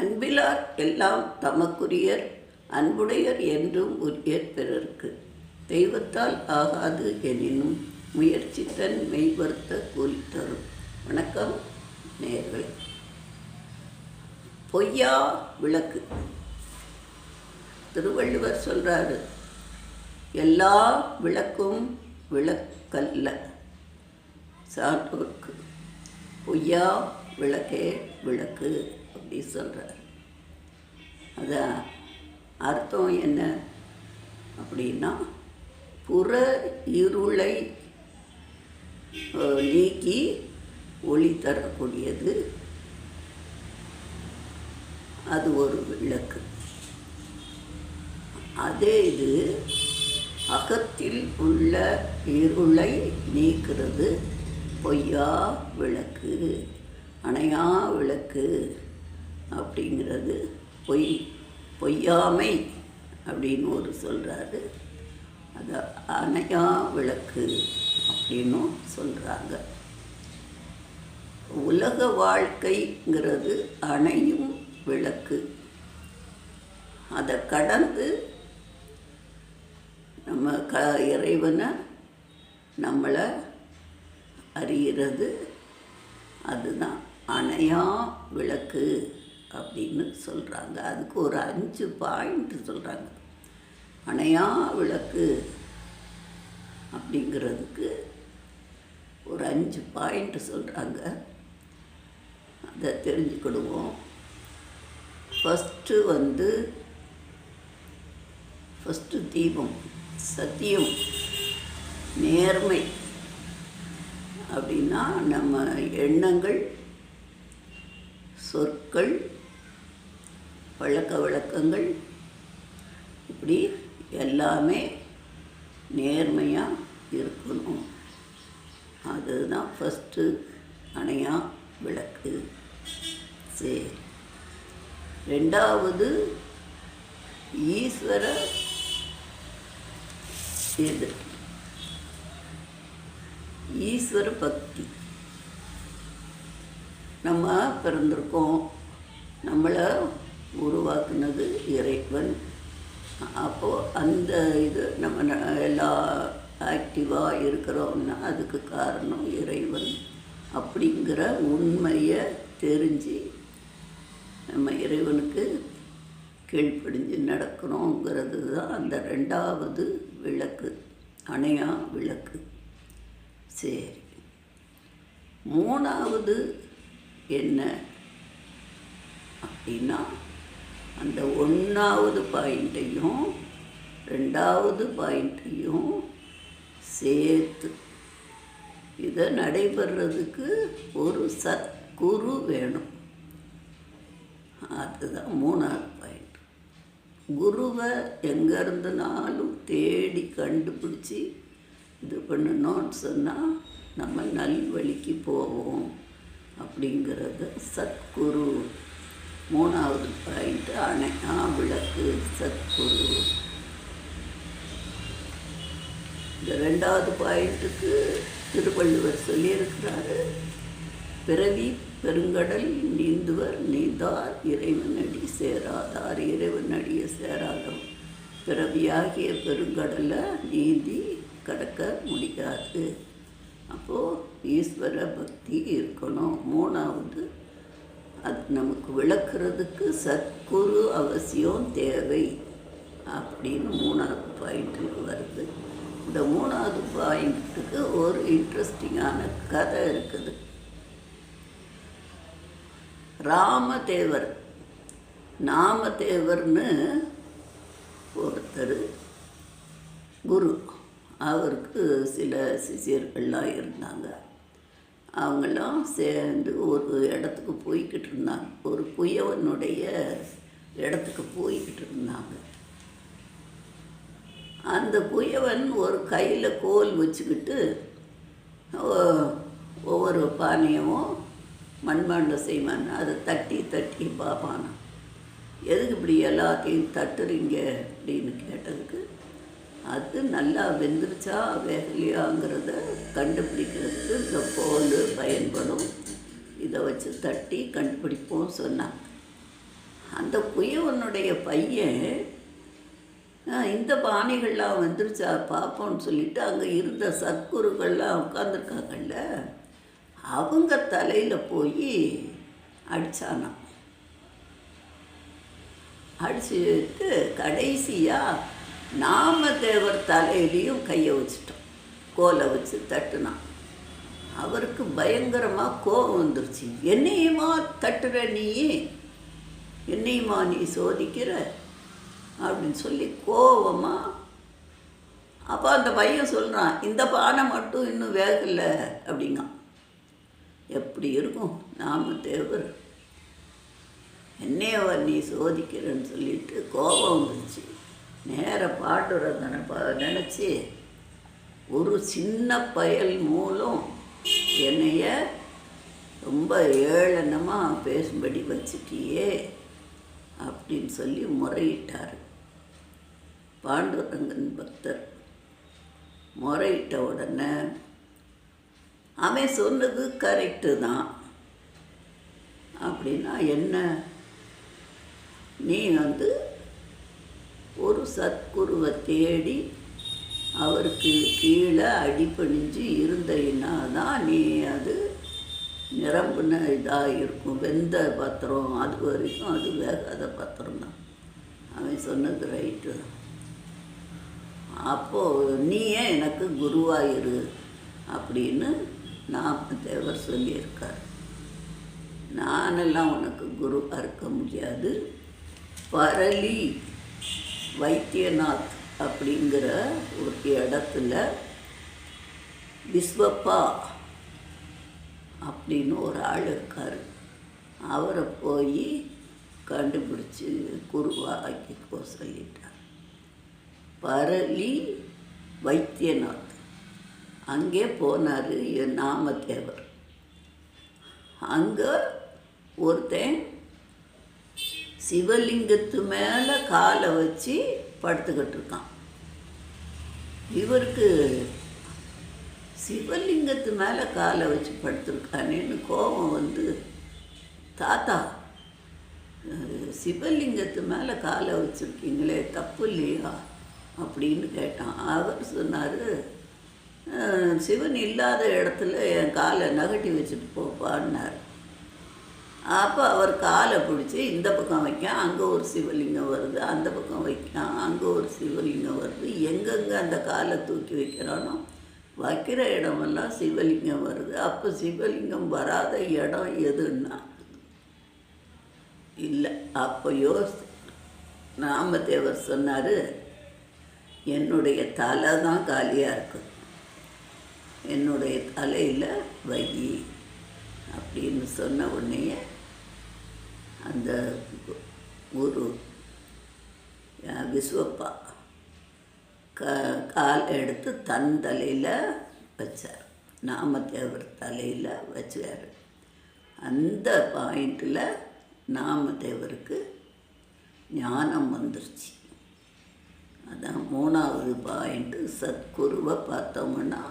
அன்பிலார் எல்லாம் தமக்குரியர் அன்புடையர் என்றும் உரியர் பிறர்க்கு. தெய்வத்தால் ஆகாது எனினும் முயற்சி தன் மெய்வர்த்த கூலி தரும். வணக்கம் நேர்களே பொய்யா விளக்கு. திருவள்ளுவர் சொல்றாரு எல்லா விளக்கும் விளக்கல்ல. சான்றோர்க்கு பொய்யா விளக்கே விளக்கு. அப்படி சொல்கிறார் அதான் அர்த்தம் என்ன? அப்படின்னா புற இருளை நீக்கி ஒளி தரக்கூடியது. அது ஒரு விளக்கு. அதே இது அகத்தில் உள்ள இருளை நீக்கிறது பொய்யா விளக்கு அணையா விளக்கு. அப்படிங்கிறது பொய் பொய்யாமை அப்படின்னு ஒரு சொல்கிறாரு அது அணையா விளக்கு அப்படின்னும் சொல்கிறாங்க உலக வாழ்க்கைங்கிறது அணையும் விளக்கு. அதை கடந்து நம்ம க இறைவனை நம்மளை அறிகிறது. அதுதான் அணையா விளக்கு. அப்படின்னு சொல்கிறாங்க அதுக்கு ஒரு அஞ்சு பாயிண்ட் சொல்கிறாங்க அணையா விளக்கு அப்படிங்கிறதுக்கு ஒரு அஞ்சு பாயிண்ட் சொல்கிறாங்க அதை தெரிஞ்சுக்கிடுவோம். ஃபஸ்ட்டு வந்து ஃபஸ்ட்டு தீபம் சத்தியம் நேர்மை அப்படின்னா நம்ம எண்ணங்கள் சொற்கள் பழக்க வழக்கங்கள். இப்படி எல்லாமே நேர்மையாக இருக்கணும். அதுதான் ஃபஸ்ட்டு அணையா விளக்கு. சரி. ரெண்டாவது ஈஸ்வர இது. ஈஸ்வர பக்தி. நம்ம பிறந்திருக்கோம். நம்மளை உருவாக்குனது இறைவன். அப்போது அந்த இது நம்ம எல்லா ஆக்டிவாக இருக்கிறோம்னா அதுக்கு காரணம் இறைவன். அப்படிங்கிற உண்மையை தெரிஞ்சு நம்ம இறைவனுக்கு கீழ்ப்படிஞ்சு நடக்கணுங்கிறது தான் அந்த ரெண்டாவது விளக்கு அணையா விளக்கு. சரி. மூணாவது என்ன அப்படின்னா அந்த ஒன்றாவது பாயிண்ட்டையும் ரெண்டாவது பாயிண்ட்டையும் சேர்த்து. இதை நடைபெறதுக்கு ஒரு சத்குரு வேணும். அதுதான் மூணாவது பாயிண்ட். குருவை எங்கே இருந்தனாலும் தேடி கண்டுபிடிச்சி இது பண்ணணும்னு சொன்னால் நம்ம நல்வழிக்கு போவோம் அப்படிங்கிறது சத்குரு. மூணாவது பாயிண்ட் ஆ விளக்கு சத்குரு. இந்த ரெண்டாவது பாயிண்ட்டுக்கு திருவள்ளுவர் சொல்லியிருக்கிறாரு பிறவி பெருங்கடல் நீந்துவர் நீந்தார் இறைவனடி சேராதார் இறைவனடியை சேராதவர் பிறவியாகிய பெருங்கடலை நீந்தி கடக்க முடியாது. அப்போது ஈஸ்வர பக்தி இருக்கணும். மூணாவது அது நமக்கு விளக்குறதுக்கு சத்குரு அவசியம் தேவை அப்படின்னு மூணாவது பாயிண்ட்டுக்கு வருது. இந்த மூணாவது பாயிண்ட்டுக்கு ஒரு இன்ட்ரெஸ்டிங்கான கதை இருக்குது. ராமதேவர் நாமதேவர்னு ஒருத்தர் குரு. அவருக்கு சில சிஷியர்கள்லாம் இருந்தாங்க. அவங்கெல்லாம் சேர்ந்து ஒரு இடத்துக்கு போய்கிட்டு இருந்தாங்க. ஒரு குயவனுடைய இடத்துக்கு போய்கிட்டு இருந்தாங்க. அந்த குயவன் ஒரு கையில் கோல் வச்சுக்கிட்டு ஒவ்வொரு பானையவும் மண்பாண்ட செய்வான். அதை தட்டி தட்டி பார்ப்பானான் எதுக்கு இப்படி எல்லாத்தையும் தட்டுறீங்க? அப்படின்னு கேட்டதுக்கு அது நல்லா வெந்துருச்சா வேகலையாங்கிறத கண்டுபிடிக்கிறதுக்கு இந்த கோல் பயன்படும். இதை வச்சு தட்டி கண்டுபிடிப்போம் சொன்னாங்க அந்த குயவனுடைய பையன் இந்த பானைகள்லாம் வந்துருச்சா பார்ப்போம்னு சொல்லிட்டு அங்கே இருந்த சத்குருக்கள்லாம் உட்காந்துருக்காங்கல்ல அவங்க தலையில் போய் அடித்தானான் அடிச்சுட்டு கடைசியாக நாமதேவர் தலையிலையும் கையை வச்சுட்டோம். கோலை வச்சு தட்டுனான் அவருக்கு பயங்கரமாக கோபம் வந்துருச்சு. என்னையுமா தட்டுற நீயே? என்னையுமா நீ சோதிக்கிற? அப்படின்னு சொல்லி கோவமா அப்போ அந்த பையன் சொல்கிறான் இந்த பானை மட்டும் இன்னும் வேகலை அப்படிங்க எப்படி இருக்கும்? நாம தேவர். என்னையவர் நீ சோதிக்கிறேன்னு சொல்லிட்டு கோபம் வந்துச்சு நேர பாண்டுரங்கனை ப நினச்சி ஒரு சின்ன பயல் மூலம் என்னைய ரொம்ப ஏளனமாக பேசும்படி வச்சுட்டியே அப்படின்னு சொல்லி முறையிட்டார். பாண்டுரங்கன் பக்தர் முறையிட்ட உடனே அவன் சொன்னது கரெக்டு தான். அப்படின்னா என்ன? நீ வந்து ஒரு சத்குருவை தேடி அவருக்கு கீழே அடிபணிஞ்சு இருந்தீன்னா தான் நீ அது நிரம்பின இதாக இருக்கும் வெந்த பத்திரம் அது வரைக்கும் அது வேகாத பத்திரம் தான் அவன் சொன்னது ரைட்டு. தான் அப்போது நீ ஏன் எனக்கு குருவாயிரு அப்படின்னு நாமதேவர் சொல்லியிருக்கார். நானெல்லாம் உனக்கு குருவாக இருக்க முடியாது. பரளி வைத்தியநாத் அப்படிங்கிற ஒரு இடத்துல விஸ்வப்பா அப்படின்னு ஒரு ஆள் இருக்கார். அவரை போய் கண்டுபிடிச்சி குருவாக்கிக்கோ சொல்லிட்டார். பரளி வைத்தியநாத். அங்கே போனார் என் நாமதேவர். அங்கே ஒருத்தன் சிவலிங்கத்து மேலே காலை வச்சு படுத்துக்கிட்டு இருக்கான் இவருக்கு சிவலிங்கத்து மேலே காலை வச்சு படுத்துருக்கானேன்னு கோபம் வந்து தாத்தா சிவலிங்கத்து மேலே காலை வச்சுருக்கீங்களே தப்பு இல்லையா? அப்படின்னு கேட்டான். அவர் சொன்னார் சிவன் இல்லாத இடத்துல என் காலை நகட்டி வச்சுட்டு போப்பான்னார். அப்போ அவர் காலை பிடிச்சி இந்த பக்கம் வைக்கும் அங்கே ஒரு சிவலிங்கம் வருது அந்த பக்கம் வைக்கான் அங்கே ஒரு சிவலிங்கம் வருது. எங்கெங்கே அந்த காலை தூக்கி வைக்கிறானோ வைக்கிற இடமெல்லாம் சிவலிங்கம் வருது. அப்போ சிவலிங்கம் வராத இடம் எதுன்னா? இல்லை அப்போ யோசி நாமதேவர் சொன்னார் என்னுடைய தலை தான் காலியாக இருக்குது என்னுடைய தலையில் வை அப்படின்னு சொன்ன உடனேயே அந்த கு- குரு விஸ்வப்பா க கால் எடுத்து தன் தலையில் வச்சார். நாமதேவர் தலையில் வச்சார். அந்த பாயிண்டில் நாமதேவருக்கு ஞானம் வந்துருச்சு. அதான் மூணாவது பாயிண்ட்டு சத்குருவை பார்த்தோம்னா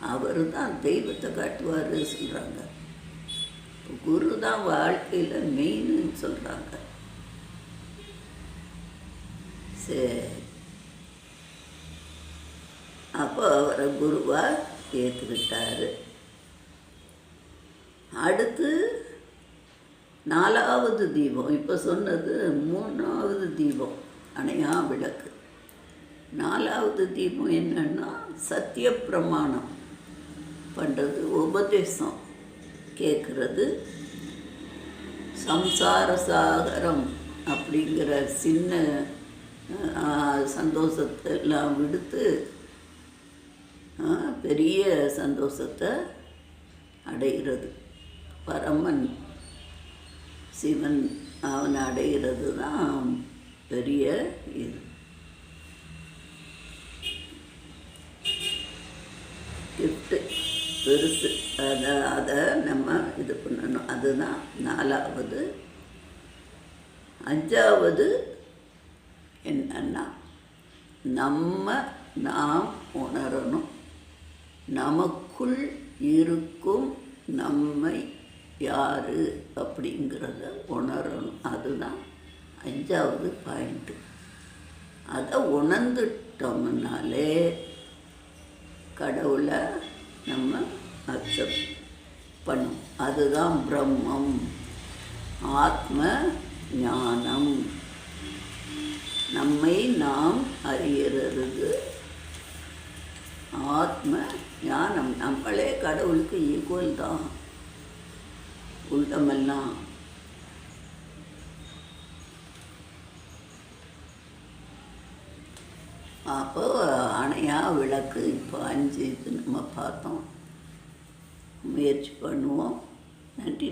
அவர் தான் தெய்வத்தை காட்டுவார் சொல்கிறாங்க குரு தான் வாழ்க்கையில் மெயின்னு சொல்கிறாங்க சரி. அப்போ அவரை குருவாக ஏற்றுக்கிட்டாரு அடுத்து நாலாவது தீபம் இப்போ சொன்னது மூணாவது தீபம் அணையா விளக்கு. நாலாவது தீபம் என்னன்னா சத்திய பிரமாணம் பண்ணுறது உபதேசம் கேட்குறது சம்சார சாகரம் அப்படிங்கிற சின்ன சந்தோஷத்தை எல்லாம் விடுத்து பெரிய சந்தோஷத்தை அடைகிறது. பரமன் சிவன் அவனை அடைகிறது தான் பெரிய இது. கிஃப்ட்டு பெருசு. அதை அதை இது பண்ணணும். அதுதான் நாலாவது. அஞ்சாவது என்னன்னா நம்ம நாம் உணரணும். நமக்குள் இருக்கும் நம்மை யாரு அப்படிங்கிறத உணரணும். அதுதான் அஞ்சாவது பாயிண்ட்டு அதை உணர்ந்துட்டோம்னாலே கடவுளை நம்ம அக்செப்ட் பண்ணும் அதுதான் பிரம்மம். ஆத்ம ஞானம். நம்மை நாம் அறியறது. ஆத்ம ஞானம். நம்மளே கடவுளுக்கு ஈக்குவல் தான். உள்ளமெல்லாம். அப்போ அணையா விளக்கு இப்போ அஞ்சு இது நம்ம பார்த்தோம். முயற்சி பண்ணுவோம் நன்றி